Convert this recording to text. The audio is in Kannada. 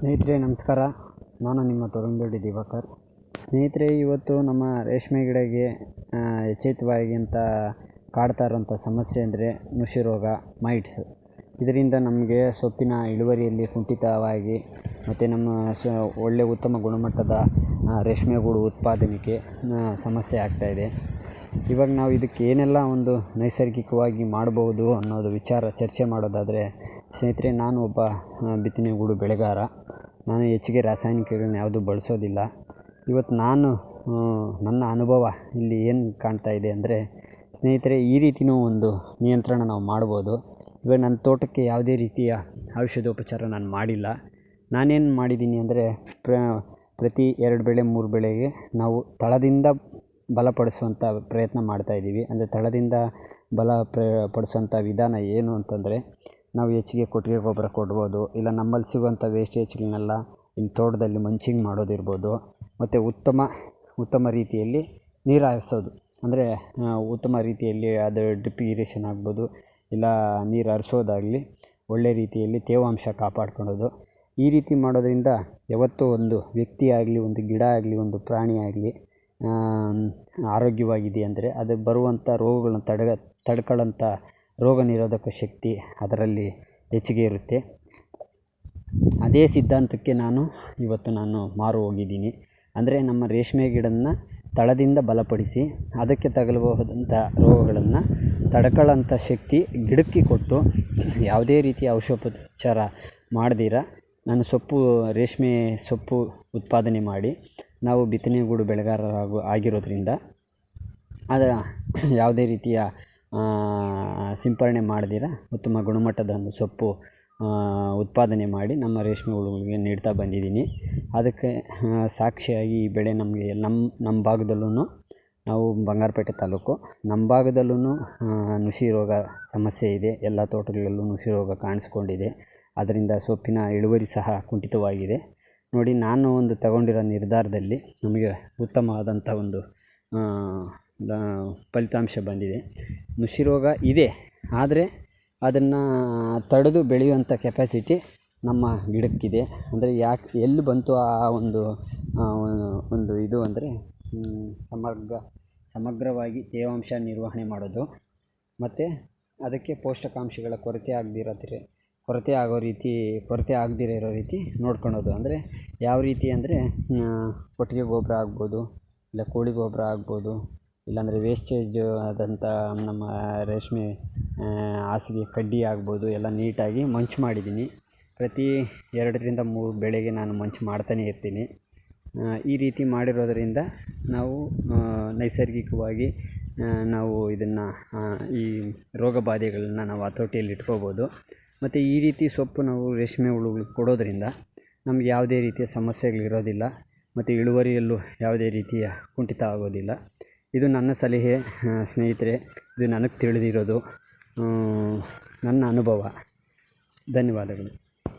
ಸ್ನೇಹಿತರೆ, ನಮಸ್ಕಾರ. ನಾನು ನಿಮ್ಮ ತೊರಂದೊಡ್ಡಿ ದಿವಾಕರ್. ಸ್ನೇಹಿತರೆ, ಇವತ್ತು ನಮ್ಮ ರೇಷ್ಮೆ ಗಿಡಕ್ಕೆ ಎಚ್ಚೆತ್ತುವಾಗಿ ಅಂತ ಕಾಡ್ತಾ ಇರೋಂಥ ಸಮಸ್ಯೆ ಅಂದರೆ ನುಷಿ ರೋಗ ಮೈಟ್ಸ್. ಇದರಿಂದ ನಮಗೆ ಸೊಪ್ಪಿನ ಇಳುವರಿಯಲ್ಲಿ ಕುಂಠಿತವಾಗಿ ಮತ್ತು ನಮ್ಮ ಸ ಒಳ್ಳೆಯ ಉತ್ತಮ ಗುಣಮಟ್ಟದ ರೇಷ್ಮೆ ಗೂಡು ಉತ್ಪಾದನೆಗೆ ಸಮಸ್ಯೆ ಆಗ್ತಾಯಿದೆ ಇವಾಗ ನಾವು ಇದಕ್ಕೆ ಏನೆಲ್ಲ ಒಂದು ನೈಸರ್ಗಿಕವಾಗಿ ಮಾಡಬಹುದು ಅನ್ನೋದು ವಿಚಾರ, ಚರ್ಚೆ ಮಾಡೋದಾದರೆ ಸ್ನೇಹಿತರೆ, ನಾನು ಒಬ್ಬ ಬಿತ್ತನೆ ಗೂಡು ಬೆಳೆಗಾರ. ನಾನು ಹೆಚ್ಚಿಗೆ ರಾಸಾಯನಿಕಗಳನ್ನ ಯಾವುದೂ ಬಳಸೋದಿಲ್ಲ. ಇವತ್ತು ನಾನು ನನ್ನ ಅನುಭವ ಇಲ್ಲಿ ಏನು ಕಾಣ್ತಾ ಇದೆ ಅಂದರೆ, ಸ್ನೇಹಿತರೆ, ಈ ರೀತಿಯೂ ಒಂದು ನಿಯಂತ್ರಣ ನಾವು ಮಾಡ್ಬೋದು. ಇವಾಗ ನನ್ನ ತೋಟಕ್ಕೆ ಯಾವುದೇ ರೀತಿಯ ಔಷಧೋಪಚಾರ ನಾನು ಮಾಡಿಲ್ಲ. ನಾನೇನು ಮಾಡಿದ್ದೀನಿ ಅಂದರೆ, ಪ್ರ, ಪ್ರತಿ ಎರಡು ಬೆಳೆ, ಮೂರು ಬೆಳೆಗೆ ನಾವು ತಳದಿಂದ ಬಲಪಡಿಸುವಂಥ ಪ್ರಯತ್ನ ಮಾಡ್ತಾಯಿದ್ದೀವಿ ಅಂದರೆ ತಳದಿಂದ ಬಲ ಪ್ರ ಪಡಿಸೋಂಥ ವಿಧಾನ ಏನು ಅಂತಂದರೆ ನಾವು ಹೆಚ್ಚಿಗೆ ಕೊಟ್ಟಿಗೆ ಗೊಬ್ಬರ ಕೊಡ್ಬೋದು, ಇಲ್ಲ ನಮ್ಮಲ್ಲಿ ಸಿಗುವಂಥ ವೇಸ್ಟೇಜ್ಗಳನ್ನೆಲ್ಲ ಇಲ್ಲಿ ತೋಟದಲ್ಲಿ ಮಂಚಿಂಗ್ ಮಾಡೋದಿರ್ಬೋದು, ಮತ್ತು ಉತ್ತಮ ಉತ್ತಮ ರೀತಿಯಲ್ಲಿ ನೀರು ಹಾಯಿಸೋದು. ಅಂದರೆ ಉತ್ತಮ ರೀತಿಯಲ್ಲಿ ಅದು ಡ್ರಿಪ್ ಇರಿಗೇಷನ್ ಆಗ್ಬೋದು, ಇಲ್ಲ ನೀರು ಹರಿಸೋದಾಗಲಿ ಒಳ್ಳೆ ರೀತಿಯಲ್ಲಿ ತೇವಾಂಶ ಕಾಪಾಡ್ಕೊಳ್ಳೋದು ಈ ರೀತಿ ಮಾಡೋದರಿಂದ ಯಾವತ್ತೂ ಒಂದು ವ್ಯಕ್ತಿ ಆಗಲಿ, ಒಂದು ಗಿಡ ಆಗಲಿ, ಒಂದು ಪ್ರಾಣಿ ಆಗಲಿ ಆರೋಗ್ಯವಾಗಿದೆ ಅಂದರೆ ಅದು ಬರುವಂಥ ರೋಗಗಳನ್ನ ತಡೆಗ ತಡ್ಕೊಳ್ಳೋಂಥ ರೋಗ ನಿರೋಧಕ ಶಕ್ತಿ ಅದರಲ್ಲಿ ಹೆಚ್ಚಿಗೆ ಇರುತ್ತೆ. ಅದೇ ಸಿದ್ಧಾಂತಕ್ಕೆ ನಾನು ಇವತ್ತು ನಾನು ಮಾರು ಹೋಗಿದ್ದೀನಿ. ಅಂದರೆ ನಮ್ಮ ರೇಷ್ಮೆ ಗಿಡನ ತಳದಿಂದ ಬಲಪಡಿಸಿ ಅದಕ್ಕೆ ತಗಲಬಹುದಂಥ ರೋಗಗಳನ್ನು ತಡ್ಕೊಳ್ಳೋಂಥ ಶಕ್ತಿ ಗಿಡಕ್ಕೆ ಕೊಟ್ಟು ಯಾವುದೇ ರೀತಿಯ ಔಷಧೋಪಚಾರ ಮಾಡದಿರ, ನಾನು ಸೊಪ್ಪು, ರೇಷ್ಮೆ ಸೊಪ್ಪು ಉತ್ಪಾದನೆ ಮಾಡಿ ನಾವು ಬಿತ್ತನೆಗೂಡು ಬೆಳೆಗಾರರಾಗು ಆಗಿರೋದ್ರಿಂದ ಅದು ಯಾವುದೇ ರೀತಿಯ ಸಿಂಪರಣೆ ಮಾಡದಿರ ಉತ್ತಮ ಗುಣಮಟ್ಟದ ಒಂದು ಸೊಪ್ಪು ಉತ್ಪಾದನೆ ಮಾಡಿ ನಮ್ಮ ರೇಷ್ಮೆ ಹುಳುಗಳಿಗೆ ನೀಡ್ತಾ ಬಂದಿದ್ದೀನಿ. ಅದಕ್ಕೆ ಸಾಕ್ಷಿಯಾಗಿ ಈ ಬೆಳೆ ನಮಗೆ ನಮ್ಮ ನಮ್ಮ ಭಾಗದಲ್ಲೂ ನಾವು ಬಂಗಾರಪೇಟೆ ತಾಲೂಕು. ನಮ್ಮ ಭಾಗದಲ್ಲೂ ನುಸಿ ರೋಗ ಸಮಸ್ಯೆ ಇದೆ. ಎಲ್ಲ ತೋಟಗಳಲ್ಲೂ ನುಸಿ ರೋಗ ಕಾಣಿಸ್ಕೊಂಡಿದೆ. ಅದರಿಂದ ಸೊಪ್ಪಿನ ಇಳುವರಿ ಸಹ ಕುಂಠಿತವಾಗಿದೆ. ನೋಡಿ, ನಾನು ಒಂದು ತಗೊಂಡಿರೋ ನಿರ್ಧಾರದಲ್ಲಿ ನಮಗೆ ಉತ್ತಮವಾದಂಥ ಒಂದು ಫಲಿತಾಂಶ ಬಂದಿದೆ. ನುಷಿ ರೋಗ ಇದೆ, ಆದರೆ ಅದನ್ನು ತಡೆದು ಬೆಳೆಯುವಂಥ ಕೆಪಾಸಿಟಿ ನಮ್ಮ ಗಿಡಕ್ಕಿದೆ. ಅಂದರೆ ಯಾಕೆ, ಎಲ್ಲಿ ಬಂತು ಆ ಒಂದು ಒಂದು ಇದು ಅಂದರೆ ಸಮಗ್ರ ಸಮಗ್ರವಾಗಿ ತೇವಾಂಶ ನಿರ್ವಹಣೆ ಮಾಡೋದು. ಮತ್ತು ಅದಕ್ಕೆ ಪೋಷಕಾಂಶಗಳ ಕೊರತೆ ಆಗದಿರೋದ್ರೆ, ಕೊರತೆ ಆಗೋ ರೀತಿ, ಕೊರತೆ ಆಗದಿರೋ ಇರೋ ರೀತಿ ನೋಡ್ಕೊಳೋದು. ಅಂದರೆ ಯಾವ ರೀತಿ ಅಂದರೆ ಕೊಟ್ಟಿಗೆ ಗೊಬ್ಬರ ಆಗ್ಬೋದು, ಇಲ್ಲ ಕೋಳಿ ಗೊಬ್ಬರ ಆಗ್ಬೋದು ಇಲ್ಲಾಂದರೆ ವೇಸ್ಟೇಜ್ ಆದಂಥ ನಮ್ಮ ರೇಷ್ಮೆ ಹಾಸಿಗೆ ಕಡ್ಡಿ ಆಗ್ಬೋದು, ಎಲ್ಲ ನೀಟಾಗಿ ಮಂಚು ಮಾಡಿದ್ದೀನಿ. ಪ್ರತಿ ಎರಡರಿಂದ ಮೂರು ಬೆಳೆಗೆ ನಾನು ಮಂಚು ಮಾಡ್ತಾನೇ ಇರ್ತೀನಿ. ಈ ರೀತಿ ಮಾಡಿರೋದರಿಂದ ನಾವು ನೈಸರ್ಗಿಕವಾಗಿ ನಾವು ಇದನ್ನು ಈ ರೋಗ ಬಾಧೆಗಳನ್ನ ನಾವು ಹತೋಟಿಯಲ್ಲಿ ಇಟ್ಕೋಬೋದು. ಮತ್ತು ಈ ರೀತಿ ಸೊಪ್ಪು ನಾವು ರೇಷ್ಮೆ ಹುಳುಗಳಿಗೆ ಕೊಡೋದರಿಂದ ನಮ್ಗೆ ಯಾವುದೇ ರೀತಿಯ ಸಮಸ್ಯೆಗಳಿರೋದಿಲ್ಲ. ಮತ್ತು ಇಳುವರಿಯಲ್ಲೂ ಯಾವುದೇ ರೀತಿಯ ಕುಂಠಿತ ಆಗೋದಿಲ್ಲ. ಇದು ನನ್ನ ಸಲಹೆ ಸ್ನೇಹಿತರೆ. ಇದು ನನಗೆ ತಿಳಿದಿರೋದು ನನ್ನ ಅನುಭವ. ಧನ್ಯವಾದಗಳು.